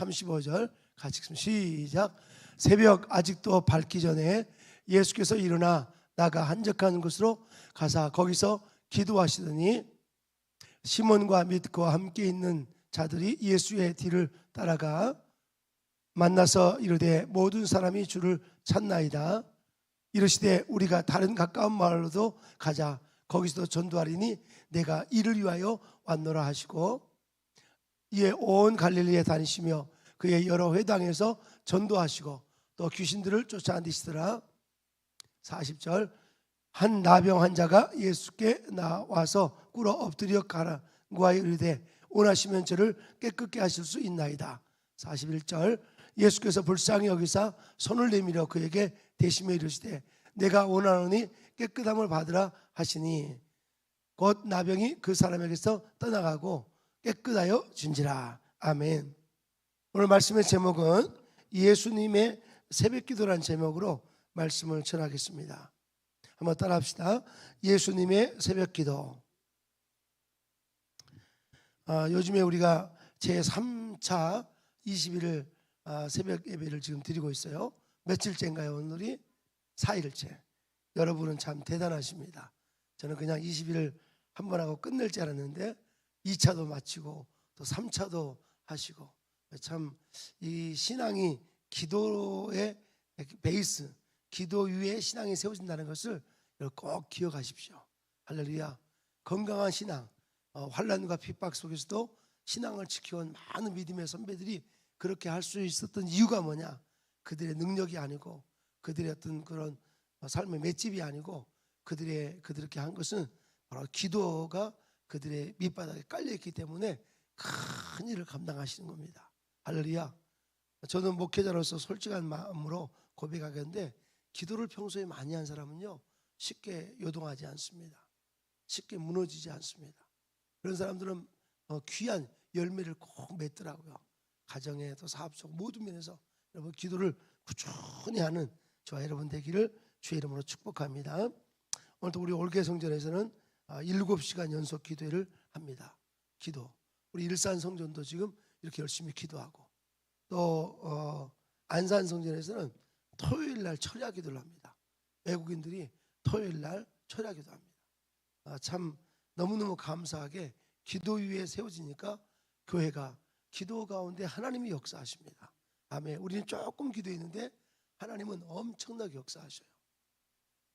35절 같이 읽습니다. 시작. 새벽 아직도 밝기 전에 예수께서 일어나 나가 한적한 곳으로 가사 거기서 기도하시더니 시몬과 믿고 함께 있는 자들이 예수의 뒤를 따라가 만나서 이르되 모든 사람이 주를 찾나이다. 이르시되 우리가 다른 가까운 마을로도 가자. 거기서도 전도하리니 내가 이를 위하여 왔노라 하시고 이에 온 갈릴리에 다니시며 그의 여러 회당에서 전도하시고 또 귀신들을 쫓아내시더라. 40절 한 나병 환자가 예수께 나와서 꿇어 엎드려 가라 구하여 이르되 원하시면 저를 깨끗게 하실 수 있나이다. 41절 예수께서 불쌍히 여기사 손을 내밀어 그에게 대시며 이르시되 내가 원하노니 깨끗함을 받으라 하시니 곧 나병이 그 사람에게서 떠나가고 깨끗하여 준지라. 아멘. 오늘 말씀의 제목은 예수님의 새벽 기도란 제목으로 말씀을 전하겠습니다. 한번 따라 합시다. 예수님의 새벽 기도. 아, 요즘에 우리가 제 3차 20일 아, 새벽 예배를 지금 드리고 있어요. 며칠째인가요? 오늘이 4일째. 여러분은 참 대단하십니다. 저는 그냥 20일 한 번 하고 끝낼 줄 알았는데 2차도 마치고 또 3차도 하시고 참 이 신앙이 기도의 베이스, 기도 위에 신앙이 세워진다는 것을 꼭 기억하십시오. 할렐루야. 건강한 신앙, 어, 환란과 핍박 속에서도 신앙을 지켜온 많은 믿음의 선배들이 그렇게 할 수 있었던 이유가 뭐냐? 그들의 능력이 아니고 그들의 어떤 그런 어, 삶의 맷집이 아니고 그들의 그들께 한 것은 바로 기도가 그들의 밑바닥에 깔려 있기 때문에 큰 일을 감당하시는 겁니다. 할렐루야. 저는 목회자로서 솔직한 마음으로 고백하겠는데 기도를 평소에 많이 한 사람은요 쉽게 요동하지 않습니다. 쉽게 무너지지 않습니다. 그런 사람들은 어, 귀한 열매를 꼭 맺더라고요. 가정에 또 사업적 모든 면에서 여러분 기도를 꾸준히 하는 저와 여러분 되기를 주의 이름으로 축복합니다. 오늘도 우리 올개 성전에서는 아, 7시간 연속 기도회를 합니다. 기도. 우리 일산 성전도 지금 이렇게 열심히 기도하고 또 어, 안산 성전에서는 토요일 날 철야 기도를 합니다. 외국인들이 토요일 날 철야 기도합니다. 아, 참 너무너무 감사하게 기도 위에 세워지니까 교회가 기도 가운데 하나님이 역사하십니다. 아멘. 우리는 조금 기도했는데 하나님은 엄청나게 역사하셔요.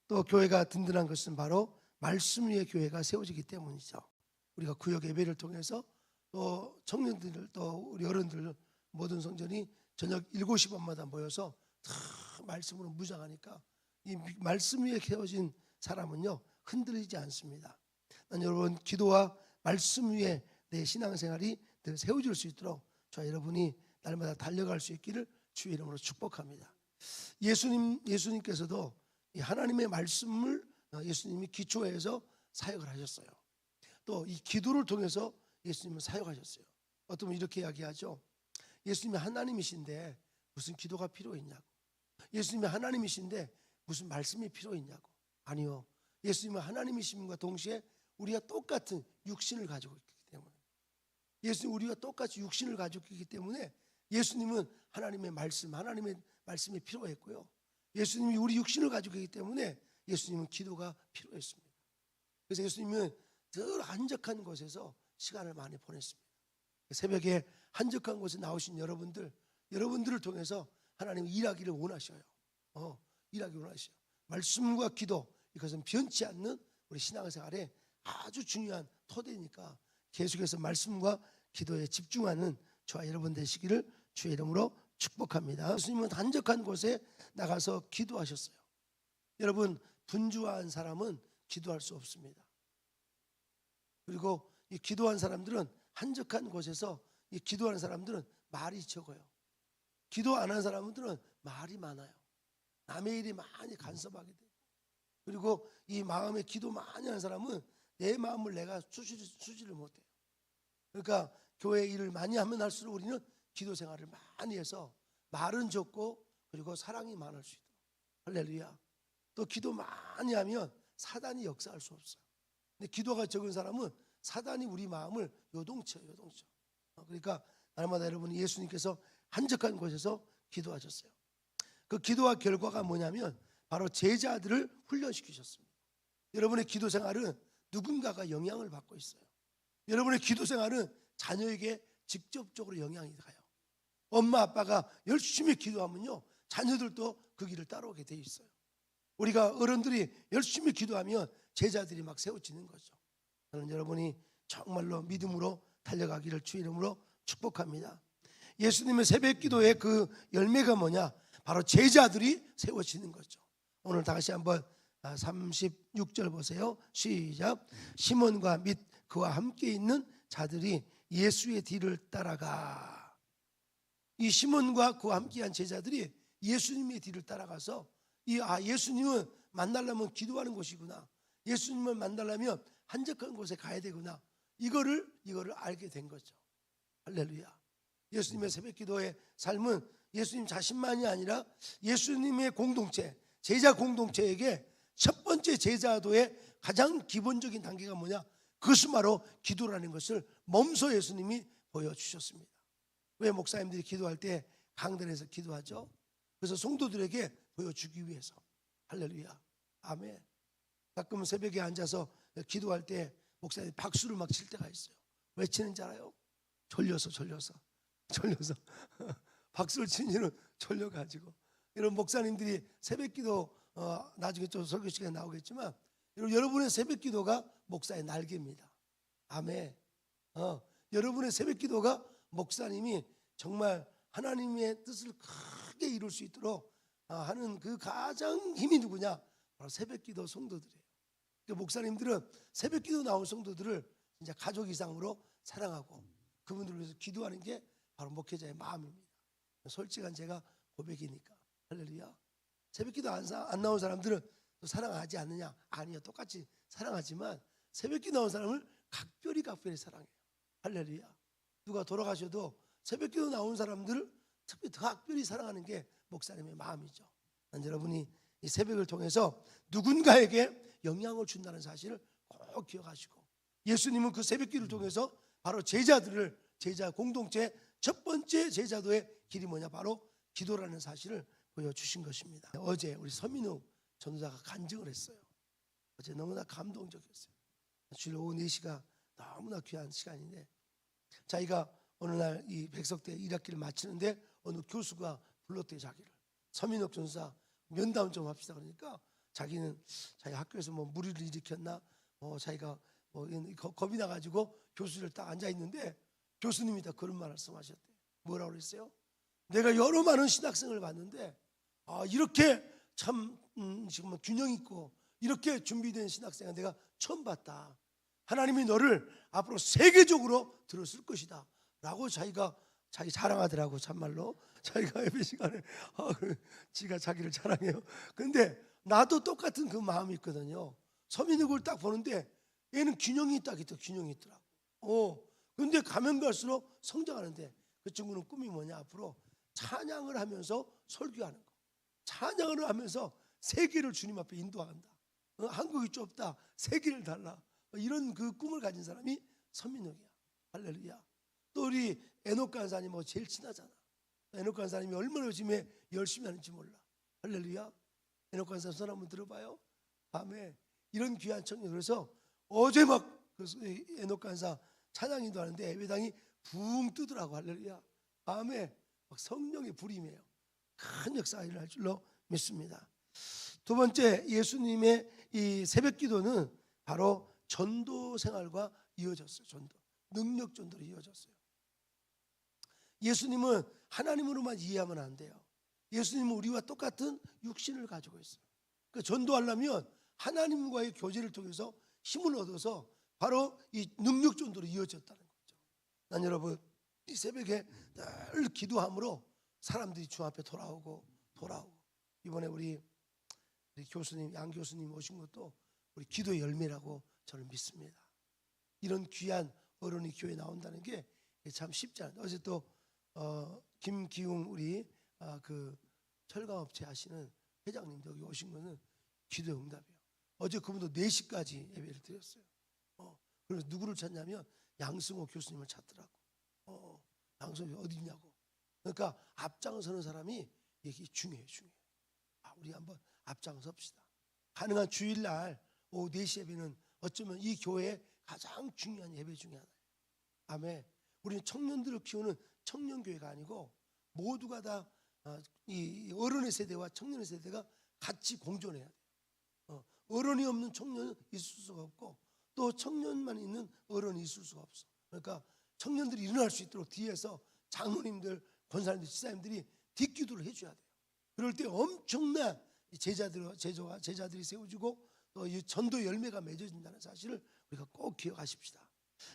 또 교회가 든든한 것은 바로 말씀 위에 교회가 세워지기 때문이죠. 우리가 구역 예배를 통해서 또 청년들 또 우리 어른들 모든 성전이 저녁 7시 반마다 모여서 다 말씀으로 무장하니까 이 말씀 위에 세워진 사람은요 흔들리지 않습니다. 난 여러분 기도와 말씀 위에 내 신앙생활이 늘 세워질 수 있도록 저 여러분이 날마다 달려갈 수 있기를 주의 이름으로 축복합니다. 예수님 예수님께서도 이 하나님의 말씀을 어, 예수님이 기초해서 사역을 하셨어요. 또 이 기도를 통해서 예수님은 사역하셨어요. 어떤 분 이렇게 이야기하죠. 예수님이 하나님이신데 무슨 기도가 필요했냐고. 예수님이 하나님이신데 무슨 말씀이 필요했냐고. 아니요. 예수님은 하나님이심과 동시에 우리가 똑같은 육신을 가지고 있기 때문에 예수님 우리가 똑같이 육신을 가지고 있기 때문에 예수님은 하나님의 말씀, 하나님의 말씀이 필요했고요. 예수님이 우리 육신을 가지고 있기 때문에 예수님은 기도가 필요했습니다. 그래서 예수님은 늘 한적한 곳에서 시간을 많이 보냈습니다. 새벽에 한적한 곳에 나오신 여러분들, 여러분들을 통해서 하나님 일하기를 원하셔요. 어, 일하기 원하셔요. 말씀과 기도 이것은 변치 않는 우리 신앙생활에 아주 중요한 토대니까 계속해서 말씀과 기도에 집중하는 저와 여러분 되시기를 주의 이름으로 축복합니다. 예수님은 한적한 곳에 나가서 기도하셨어요. 여러분 분주한 사람은 기도할 수 없습니다. 그리고 이 기도한 사람들은 한적한 곳에서 이 기도하는 사람들은 말이 적어요. 기도 안 하는 사람들은 말이 많아요. 남의 일이 많이 간섭하게 되고 그리고 이 마음에 기도 많이 하는 사람은 내 마음을 내가 수지, 수지를 못해요. 그러니까 교회 일을 많이 하면 할수록 우리는 기도 생활을 많이 해서 말은 적고 그리고 사랑이 많을 수 있도록 할렐루야. 또 기도 많이 하면 사단이 역사할 수 없어요. 근데 기도가 적은 사람은 사단이 우리 마음을 요동쳐 요동쳐. 어, 그러니까 날마다 여러분 예수님께서 한적한 곳에서 기도하셨어요. 그 기도와 결과가 뭐냐면 바로 제자들을 훈련시키셨습니다. 여러분의 기도 생활은 누군가가 영향을 받고 있어요. 여러분의 기도 생활은 자녀에게 직접적으로 영향이 가요. 엄마 아빠가 열심히 기도하면요. 자녀들도 그 길을 따라오게 돼 있어요. 우리가 어른들이 열심히 기도하면 제자들이 막 세워지는 거죠. 저는 여러분이 정말로 믿음으로 달려가기를 주 이름으로 축복합니다. 예수님의 새벽 기도의 그 열매가 뭐냐? 바로 제자들이 세워지는 거죠. 오늘 다시 한번 36절 보세요. 시작. 시몬과 및 그와 함께 있는 자들이 예수의 뒤를 따라가. 이 시몬과 그와 함께한 제자들이 예수님의 뒤를 따라가서 이 아 예수님은 만나려면 기도하는 곳이구나. 예수님을 만나려면 한적한 곳에 가야 되구나. 이거를 이거를 알게 된 거죠. 할렐루야. 예수님의 새벽 기도의 삶은 예수님 자신만이 아니라 예수님의 공동체, 제자 공동체에게 첫 번째 제자도의 가장 기본적인 단계가 뭐냐? 그것은 바로 기도라는 것을 몸소 예수님이 보여주셨습니다. 왜 목사님들이 기도할 때 강단에서 기도하죠? 그래서 성도들에게 보여주기 위해서. 할렐루야. 아멘. 가끔 새벽에 앉아서 기도할 때 목사님 박수를 막 칠 때가 있어요. 왜 치는지 알아요? 졸려서 졸려서 졸려서 박수를 치는 졸려가지고 이런 목사님들이 새벽기도 어, 나중에 좀 설교 시간에 나오겠지만 여러분의 새벽기도가 목사의 날개입니다. 아멘. 어, 여러분의 새벽기도가 목사님이 정말 하나님의 뜻을 크게 이룰 수 있도록 아, 하는 그 가장 힘이 누구냐? 바로 새벽기도 성도들이에요. 그 목사님들은 새벽기도 나온 성도들을 진짜 가족 이상으로 사랑하고 그분들을 위해서 기도하는 게 바로 목회자의 마음입니다. 솔직한 제가 고백이니까 할렐루야. 새벽기도 안, 사- 안 나온 사람들은 또 사랑하지 않느냐? 아니요, 똑같이 사랑하지만 새벽기 나온 사람을 각별히 각별히 사랑해요. 할렐루야. 누가 돌아가셔도 새벽기도 나온 사람들을 특별히 더 각별히 사랑하는 게 목사님의 마음이죠. 난 여러분이 이 새벽을 통해서 누군가에게 영향을 준다는 사실을 꼭 기억하시고 예수님은 그 새벽기를 통해서 바로 제자들을 제자 공동체 첫 번째 제자도의 길이 뭐냐 바로 기도라는 사실을 보여주신 것입니다. 어제 우리 서민우 전도자가 간증을 했어요. 어제 너무나 감동적이었어요. 주일 오후 4시가 너무나 귀한 시간인데 자기가 어느 날 이 백석대 1학기를 마치는데 어느 교수가 불렀대요 자기를 서민욱 전사 면담 좀 합시다 그러니까 자기는 자기 학교에서 뭐 무리를 일으켰나 뭐 자기가 뭐 겁이 나가지고 교수를 딱 앉아 있는데 교수님이 다 그런 말씀하셨대 뭐라고 그랬어요? 내가 여러 많은 신학생을 봤는데 아 이렇게 참 음, 지금 균형 있고 이렇게 준비된 신학생은 내가 처음 봤다. 하나님이 너를 앞으로 세계적으로 들었을 것이다. 라고 자기가 자기 자랑하더라고 참말로 자기가 예배 시간에 아, 그 지가 자기를 자랑해요. 근데 나도 똑같은 그 마음이 있거든요. 서민욱을 딱 보는데 얘는 균형이 딱 있다. 균형이 있더라고. 어. 근데 가면 갈수록 성장하는데 그 친구는 꿈이 뭐냐 앞으로 찬양을 하면서 설교하는 거. 찬양을 하면서 세계를 주님 앞에 인도한다. 어, 한국이 좁다. 세계를 달라. 어, 이런 그 꿈을 가진 사람이 선민욱이야. 할렐루야. 또 우리 에녹 간사님 뭐 제일 친하잖아. 에녹 간사님이 얼마나 요즘에 열심히 하는지 몰라. 할렐루야. 에녹 간사 손 한번 들어봐요. 밤에 이런 귀한 청년 그래서 어제 막그 에녹 간사 찬양인도 하는데 예배당이 붕 뜨더라고 할렐루야. 밤에 막 성령의 불임이에요. 큰 역사가 일어날 줄로 믿습니다. 두 번째 예수님의 이 새벽 기도는 바로 전도 생활과 이어졌어요. 전도. 능력 전도로 이어졌어요. 예수님은 하나님으로만 이해하면 안 돼요. 예수님은 우리와 똑같은 육신을 가지고 있어요. 그 전도하려면 하나님과의 교제를 통해서 힘을 얻어서 바로 이 능력 전도로 이어졌다는 거죠. 난 여러분 이 새벽에 늘 기도함으로 사람들이 주 앞에 돌아오고 돌아오고 이번에 우리, 우리 교수님 양 교수님 오신 것도 우리 기도의 열매라고 저는 믿습니다. 이런 귀한 어른이 교회 나온다는 게 참 쉽지 않아요. 어제 또 어, 김기웅 우리 아, 그 철강업체 하시는 회장님도 여기 오신 거는 기도 응답이에요. 어제 그분도 4시까지 예배를 드렸어요. 어, 그래서 누구를 찾냐면 양승호 교수님을 찾더라고. 어, 양승호 어디 있냐고. 그러니까 앞장서는 사람이 이게 중요해요, 중요해. 아, 우리 한번 앞장섭시다. 가능한 주일날 오후 4시 예배는 어쩌면 이 교회의 가장 중요한 예배 중에 하나예요. 아멘. 우리는 청년들을 키우는 청년교회가 아니고 모두가 다 어, 이 어른의 세대와 청년의 세대가 같이 공존해야 돼요. 어, 어른이 없는 청년은 있을 수가 없고 또 청년만 있는 어른이 있을 수가 없어. 그러니까 청년들이 일어날 수 있도록 뒤에서 장로님들, 권사님들, 지사님들이 뒷기도를 해줘야 돼요. 그럴 때 엄청난 이 제자들, 제자와 제자들이 세워지고 또 이 전도 열매가 맺어진다는 사실을 우리가 꼭 기억하십시다.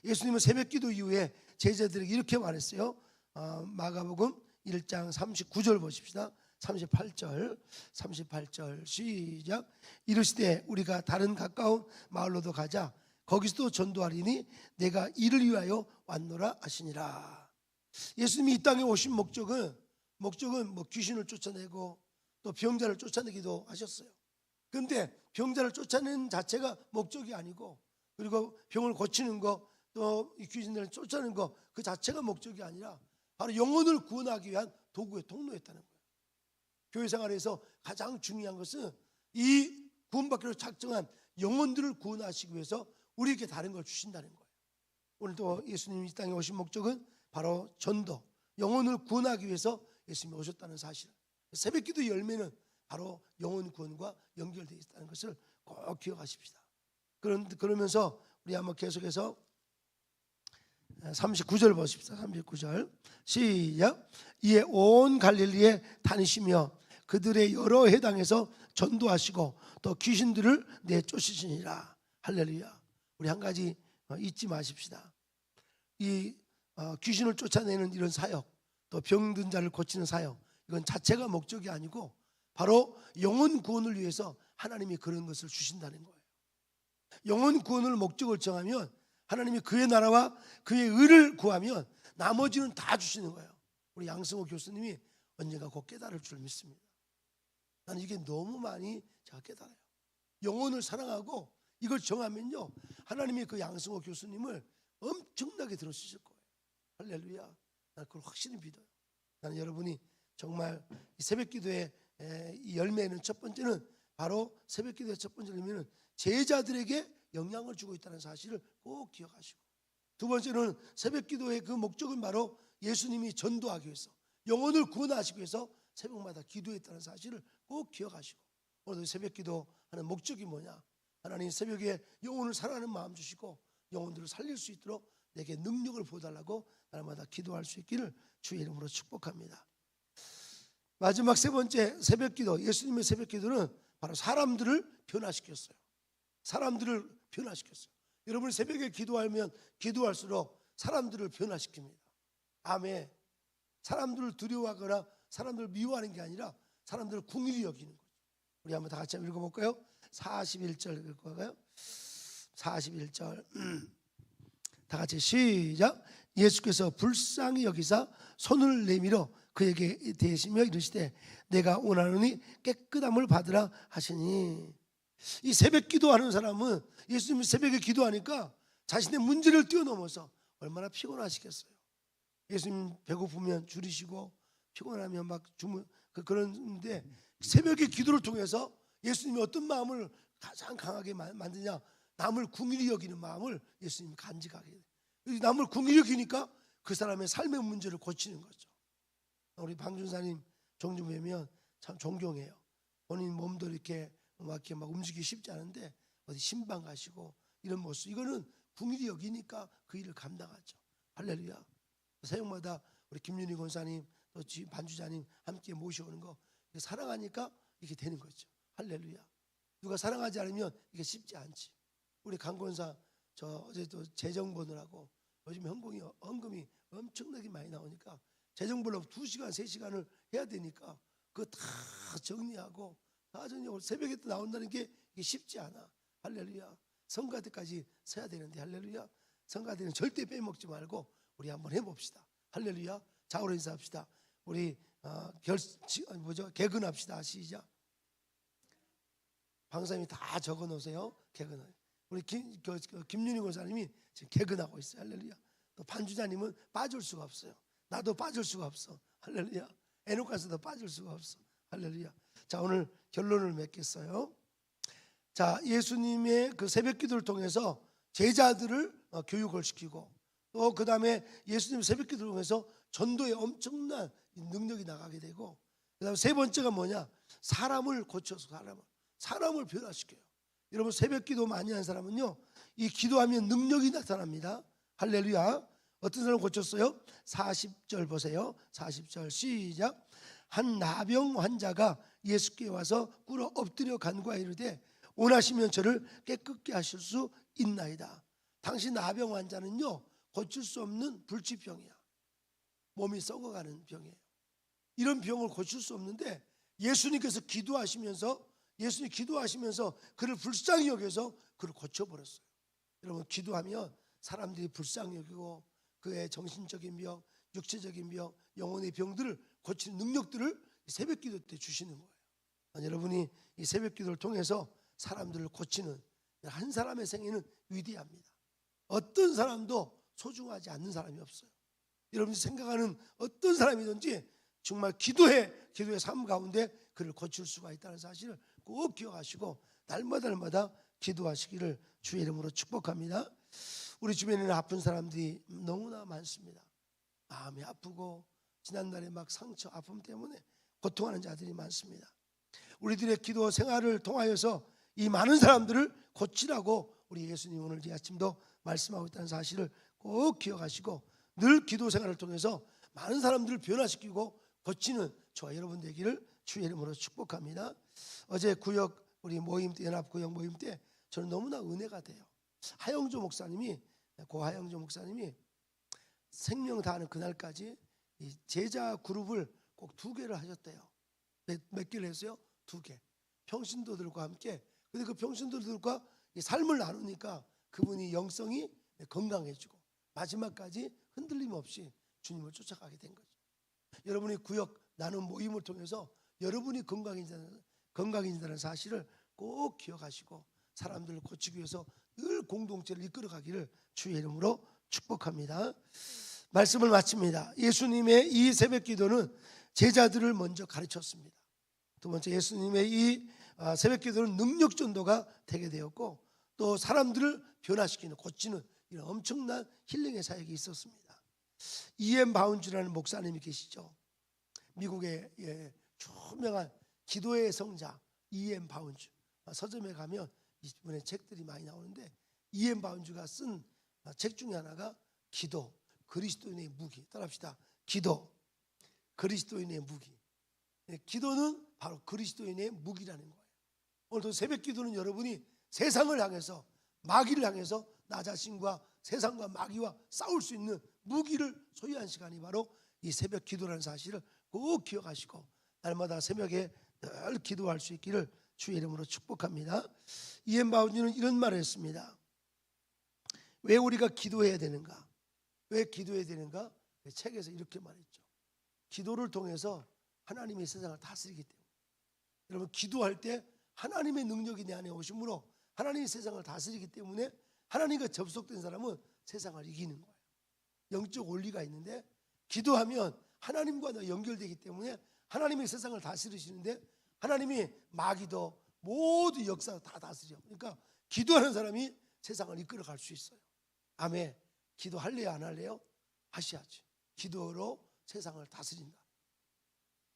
예수님은 새벽 기도 이후에 제자들에게 이렇게 말했어요. 어, 마가복음 1장 39절 보십시다. 38절, 38절 시작. 이르시되 우리가 다른 가까운 마을로도 가자. 거기서도 전도하리니 내가 이를 위하여 왔노라 하시니라. 예수님이 이 땅에 오신 목적은 목적은 뭐 귀신을 쫓아내고 또 병자를 쫓아내기도 하셨어요. 근데 병자를 쫓아내는 자체가 목적이 아니고 그리고 병을 고치는 거또이 귀신들을 쫓아내는 거 그 자체가 목적이 아니라 바로 영혼을 구원하기 위한 도구의 통로였다는 거예요. 교회 생활에서 가장 중요한 것은 이 구원받기로 작정한 영혼들을 구원하시기 위해서 우리에게 다른 걸 주신다는 거예요. 오늘도 예수님이 이 땅에 오신 목적은 바로 전도, 영혼을 구원하기 위해서 예수님이 오셨다는 사실. 새벽기도 열매는 바로 영혼 구원과 연결되어 있다는 것을 꼭 기억하십시다. 그런 그러면서 우리 한번 계속해서 39절 보십시다. 39절 시작. 이에 온 갈릴리에 다니시며 그들의 여러 해당에서 전도하시고 또 귀신들을 내쫓으시니라. 할렐루야. 우리 한 가지 어, 잊지 마십시다. 이 어, 귀신을 쫓아내는 이런 사역, 또 병든 자를 고치는 사역, 이건 자체가 목적이 아니고 바로 영혼 구원을 위해서 하나님이 그런 것을 주신다는 거예요. 영혼 구원을 목적을 정하면 하나님이 그의 나라와 그의 의를 구하면 나머지는 다 주시는 거예요. 우리 양승호 교수님이 언젠가 곧 깨달을 줄 믿습니다. 나는 이게 너무 많이 제가 깨달아요. 영혼을 사랑하고 이걸 정하면요. 하나님이 그 양승호 교수님을 엄청나게 들어주실 거예요. 할렐루야. 나는 그걸 확실히 믿어요. 나는 여러분이 정말 이 새벽 기도의 열매는 첫 번째는 바로 새벽 기도의 첫 번째 열매는 제자들에게 영향을 주고 있다는 사실을 꼭 기억하시고 두 번째는 새벽 기도의 그 목적은 바로 예수님이 전도하기 위해서 영혼을 구원하시기 위해서 새벽마다 기도했다는 사실을 꼭 기억하시고 오늘도 새벽 기도하는 목적이 뭐냐 하나님 새벽에 영혼을 사랑하는 마음 주시고 영혼들을 살릴 수 있도록 내게 능력을 보달라고 날마다 기도할 수 있기를 주의 이름으로 축복합니다. 마지막 세 번째 새벽 기도 예수님의 새벽 기도는 바로 사람들을 변화시켰어요. 사람들을 변화시켰어요. 여러분이 새벽에 기도하면 기도할수록 사람들을 변화시킵니다. 아멘. 사람들을 두려워하거나 사람들을 미워하는 게 아니라 사람들을 궁일이 여기는 거죠. 우리 한번 다 같이 한번 읽어볼까요? 41절 읽어볼까요? 41절 다 같이 시작 예수께서 불쌍히 여기사 손을 내밀어 그에게 대시며 이르시되 내가 원하노니 깨끗함을 받으라 하시니 이 새벽 기도하는 사람은 예수님이 새벽에 기도하니까 자신의 문제를 뛰어넘어서 얼마나 피곤하시겠어요. 예수님 배고프면 줄이시고 피곤하면 막 주무 그 그런데 새벽의 기도를 통해서 예수님이 어떤 마음을 가장 강하게 만- 만드냐 남을 궁일이 여기는 마음을 예수님이 간직하게. 이 남을 궁일이 여기니까 그 사람의 삶의 문제를 고치는 거죠. 우리 방준사님 종종 뵈면 참 존경해요. 본인 몸도 이렇게 막 이렇게 막 움직이기 쉽지 않은데 어디 신방 가시고 이런 모습 이거는 궁일이 여기니까 그 일을 감당하죠. 할렐루야. 새벽마다 우리 김윤희 권사님 또 지- 반주자님 함께 모셔오는 거 사랑하니까 이게 되는 거죠. 할렐루야. 누가 사랑하지 않으면 이게 쉽지 않지. 우리 강 권사 저 어제 또 재정 보느라고 요즘 현금이 헌금이 엄청나게 많이 나오니까 재정 보려고 두 시간 세 시간을 해야 되니까 그거 다 정리하고 다 정리하고 새벽에 또 나온다는 게 이게 쉽지 않아. 할렐루야. 성가 때까지 서야 되는데 할렐루야. 성가 때는 절대 빼먹지 말고 우리 한번 해봅시다. 할렐루야. 자우로 인사합시다. 우리 어, 결 지- 아니, 뭐죠? 개근합시다. 시작. 방사님이 다 적어 놓으세요. 개근. 우리 김, 그, 그 김윤희 권사님이 지금 개근하고 있어요. 할렐루야. 또 반주자님은 빠질 수가 없어요. 나도 빠질 수가 없어. 할렐루야. 애녹가서도 빠질 수가 없어. 할렐루야. 자 오늘 결론을 맺겠어요. 자 예수님의 그 새벽 기도를 통해서 제자들을 어, 교육을 시키고 또 그 다음에 예수님 새벽 기도를 통해서 전도에 엄청난 능력이 나가게 되고 그 다음에 세 번째가 뭐냐 사람을 고쳐서 사람을 사람을 변화시켜요. 여러분 새벽 기도 많이 하는 사람은요 이 기도하면 능력이 나타납니다. 할렐루야. 어떤 사람 고쳤어요? 40절 보세요. 40절 시작. 한 나병 환자가 예수께 와서 꿇어 엎드려 간구하여 이르되 원하시면 저를 깨끗게 하실 수 있나이다. 당신 나병 환자는요 고칠 수 없는 불치병이야. 몸이 썩어가는 병이에요. 이런 병을 고칠 수 없는데 예수님께서 기도하시면서 예수님 기도하시면서 그를 불쌍히 여겨서 그를 고쳐버렸어요. 여러분 기도하면 사람들이 불쌍히 여기고 그의 정신적인 병, 육체적인 병, 영혼의 병들을 고치는 능력들을 이 새벽 기도 때 주시는 거예요. 여러분이 이 새벽 기도를 통해서 사람들을 고치는 한 사람의 생애는 위대합니다. 어떤 사람도 소중하지 않는 사람이 없어요. 여러분이 생각하는 어떤 사람이든지 정말 기도해 기도의 삶 가운데 그를 고칠 수가 있다는 사실을 꼭 기억하시고 날마다 날마다 기도하시기를 주의 이름으로 축복합니다. 우리 주변에는 아픈 사람들이 너무나 많습니다. 마음이 아프고 지난날에 막 상처 아픔 때문에 고통하는 자들이 많습니다. 우리들의 기도 생활을 통하여서 이 많은 사람들을 고치라고 우리 예수님 오늘 이 아침도 말씀하고 있다는 사실을 꼭 기억하시고 늘 기도 생활을 통해서 많은 사람들을 변화시키고 고치는 저와 여러분 되기를 주의 이름으로 축복합니다. 어제 구역 우리 모임 때 연합 구역 모임 때 저는 너무나 은혜가 돼요. 하영조 목사님이 고 하영조 목사님이 생명 다하는 그날까지 이 제자 그룹을 꼭 두 개를 하셨대요. 몇, 몇 개를 했어요? 두 개. 평신도들과 함께. 근데 그 평신도들과 이 삶을 나누니까 그분이 영성이 건강해지고 마지막까지 흔들림 없이 주님을 쫓아가게 된 거죠. 여러분이 구역 나눔 모임을 통해서 여러분이 건강해진다는, 건강해진다는 사실을 꼭 기억하시고 사람들을 고치기 위해서 늘 공동체를 이끌어가기를 주의 이름으로 축복합니다. 말씀을 마칩니다. 예수님의 이 새벽 기도는 제자들을 먼저 가르쳤습니다. 두 번째 예수님의 이 아, 새벽 기도는 능력 전도가 되게 되었고 또 사람들을 변화시키는 고치는 이런 엄청난 힐링의 사역이 있었습니다. 이엠 바운즈라는 목사님이 계시죠. 미국의 예, 유명한 기도의 성자 이엠 바운즈 아, 서점에 가면 이분의 책들이 많이 나오는데 이엠 바운즈가 쓴 책 중에 하나가 기도 그리스도인의 무기 따라합시다. 기도 그리스도인의 무기. 예, 기도는 바로 그리스도인의 무기라는 거예요. 오늘도 새벽 기도는 여러분이 세상을 향해서 마귀를 향해서 나 자신과 세상과 마귀와 싸울 수 있는 무기를 소유한 시간이 바로 이 새벽 기도라는 사실을 꼭 기억하시고 날마다 새벽에 늘 기도할 수 있기를 주의 이름으로 축복합니다. 이엔 바운지는 이런 말을 했습니다. 왜 우리가 기도해야 되는가? 왜 기도해야 되는가? 책에서 이렇게 말했죠. 기도를 통해서 하나님의 세상을 다스리기 때문에. 여러분 기도할 때 하나님의 능력이 내 안에 오심으로 하나님의 세상을 다스리기 때문에 하나님과 접속된 사람은 세상을 이기는 거예요. 영적 원리가 있는데 기도하면 하나님과 너 연결되기 때문에 하나님의 세상을 다스리시는데 하나님이 마귀도 모두 역사 다 다스려. 그러니까 기도하는 사람이 세상을 이끌어 갈 수 있어요. 아멘. 기도할래요, 안 할래요? 하셔야지. 기도로 세상을 다스린다.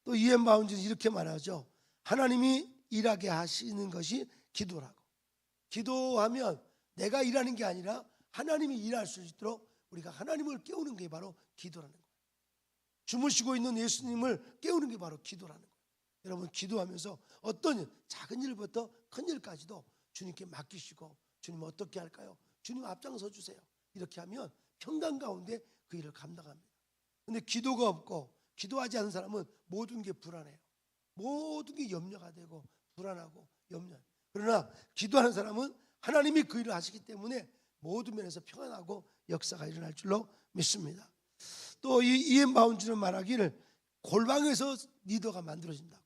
또 이엔 바운즈는 이렇게 말하죠. 하나님이 일하게 하시는 것이 기도라고. 기도하면 내가 일하는 게 아니라 하나님이 일할 수 있도록 우리가 하나님을 깨우는 게 바로 기도라는 거예요. 주무시고 있는 예수님을 깨우는 게 바로 기도라는 거예요. 여러분 기도하면서 어떤 일, 작은 일부터 큰 일까지도 주님께 맡기시고 주님 어떻게 할까요? 주님 앞장서 주세요. 이렇게 하면 평강 가운데 그 일을 감당합니다. 근데 기도가 없고 기도하지 않는 사람은 모든 게 불안해요. 모든 게 염려가 되고 불안하고 염려. 그러나 기도하는 사람은 하나님이 그 일을 하시기 때문에 모든 면에서 평안하고 역사가 일어날 줄로 믿습니다. 또이 이엠 바운즈는 말하기를 골방에서 리더가 만들어진다고.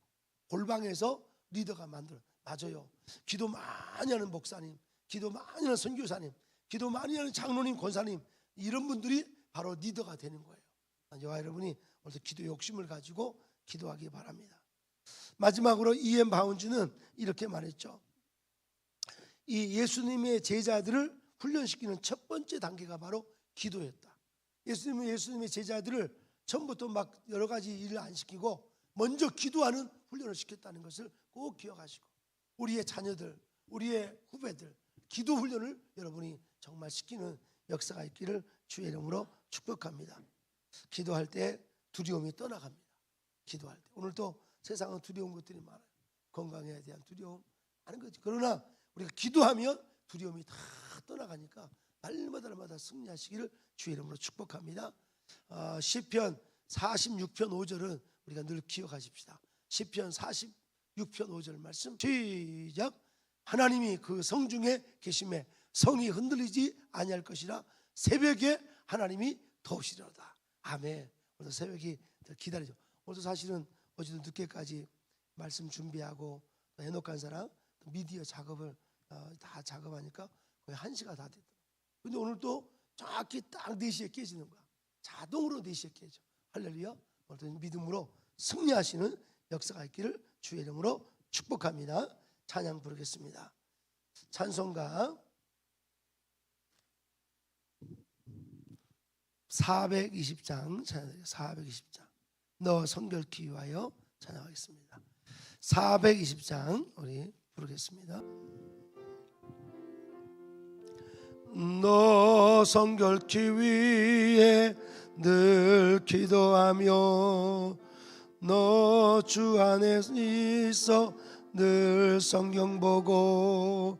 골방에서 리더가 만들어. 맞아요. 기도 많이 하는 목사님, 기도 많이 하는 선교사님, 기도 많이 하는 장로님, 권사님 이런 분들이 바로 리더가 되는 거예요. 저와 여러분이 오늘도 기도 욕심을 가지고 기도하기 바랍니다. 마지막으로 이엠 바운즈는 이렇게 말했죠. 이 예수님의 제자들을 훈련시키는 첫 번째 단계가 바로 기도였다. 예수님은 예수님의 제자들을 처음부터 막 여러 가지 일을 안 시키고 먼저 기도하는 훈련을 시켰다는 것을 꼭 기억하시고 우리의 자녀들, 우리의 후배들 기도 훈련을 여러분이 정말 시키는 역사가 있기를 주의 이름으로 축복합니다. 기도할 때 두려움이 떠나갑니다. 기도할 때 오늘도 세상은 두려운 것들이 많아요. 건강에 대한 두려움 많은 거지. 그러나 우리가 기도하면 두려움이 다 떠나가니까 날마다 날마다 승리하시기를 주의 이름으로 축복합니다. 어, 시편 46편 5절은 우리가 늘 기억하십시다. 시편 46편 5절 말씀 시작 하나님이 그 성중에 계심에 성이 흔들리지 아니할 것이라 새벽에 하나님이 도우시리로다. 아멘. 오늘 새벽이 더 기다리죠. 오늘도 사실은 어제도 늦게까지 말씀 준비하고 또 해놓간 사람 또 미디어 작업을 어, 다 작업하니까 거의 한 시가 다 됐더라고. 근데 오늘 또 정확히 딱 4시에 깨지는 거야. 자동으로 4시에 깨져. 할렐루야. 오늘도 믿음으로 승리하시는 역사가 있기를 주의 이름으로 축복합니다. 찬양 부르겠습니다. 찬송가 420장 찬양 420장 너 성결케 위하여 찬양하겠습니다. 420장 우리 부르겠습니다. 너 성결케 위해 늘 기도하며 너 주 안에 있어 늘 성경 보고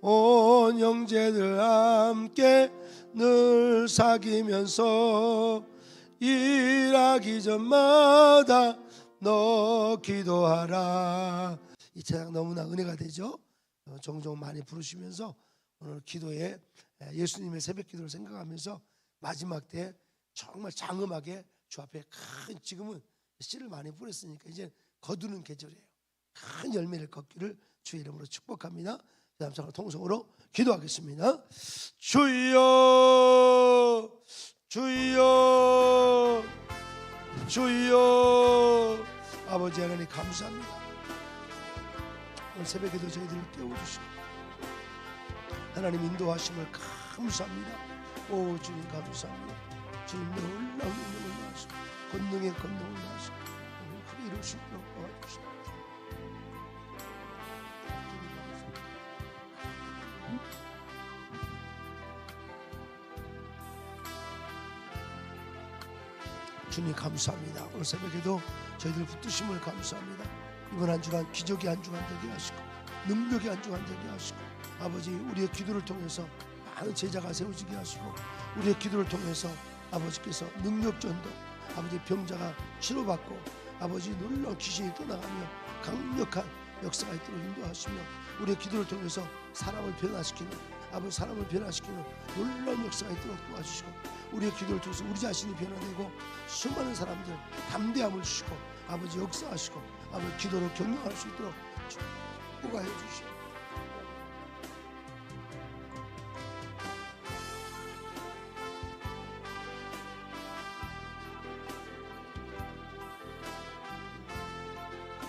온 형제들 함께 늘 사귀면서 일하기 전마다 너 기도하라 이 찬양 너무나 은혜가 되죠 어, 종종 많이 부르시면서 오늘 기도에 에, 예수님의 새벽 기도를 생각하면서 마지막 때 정말 장엄하게 주 앞에 큰 지금은 씨를 많이 뿌렸으니까 이제 거두는 계절이에요. 큰 열매를 걷기를 주의 이름으로 축복합니다. 다음 장로 통성으로 기도하겠습니다. 주여, 주여, 주여, 아버지 하나님 감사합니다. 오늘 새벽에도 저희들을 깨워주시고 하나님 인도하심을 감사합니다. 오 주님 감사합니다. 주님 놀라운 능력을 나시고 권능의 권능을 나시고 오늘 이룰 수 있도록 도와주시옵 주님 감사합니다. 오늘 새벽에도 저희들 붙드심을 감사합니다. 이번 한 주간 기적의 한 주간 되게 하시고 능력의 한 주간 되게 하시고 아버지 우리의 기도를 통해서 많은 제자가 세워지게 하시고 우리의 기도를 통해서 아버지께서 능력 전도 아버지 병자가 치료받고 아버지 놀라운 귀신이 떠나가며 강력한 역사가 있도록 인도하시며 우리의 기도를 통해서 사람을 변화시키는 아버지 사람을 변화시키는 놀라운 역사가 있도록 도와주시고 우리의 기도를 통해서 우리 자신이 변화되고 수많은 사람들 담대함을 주시고 아버지 역사하시고 아버지 기도로 격려할 수 있도록 축복하여 주시고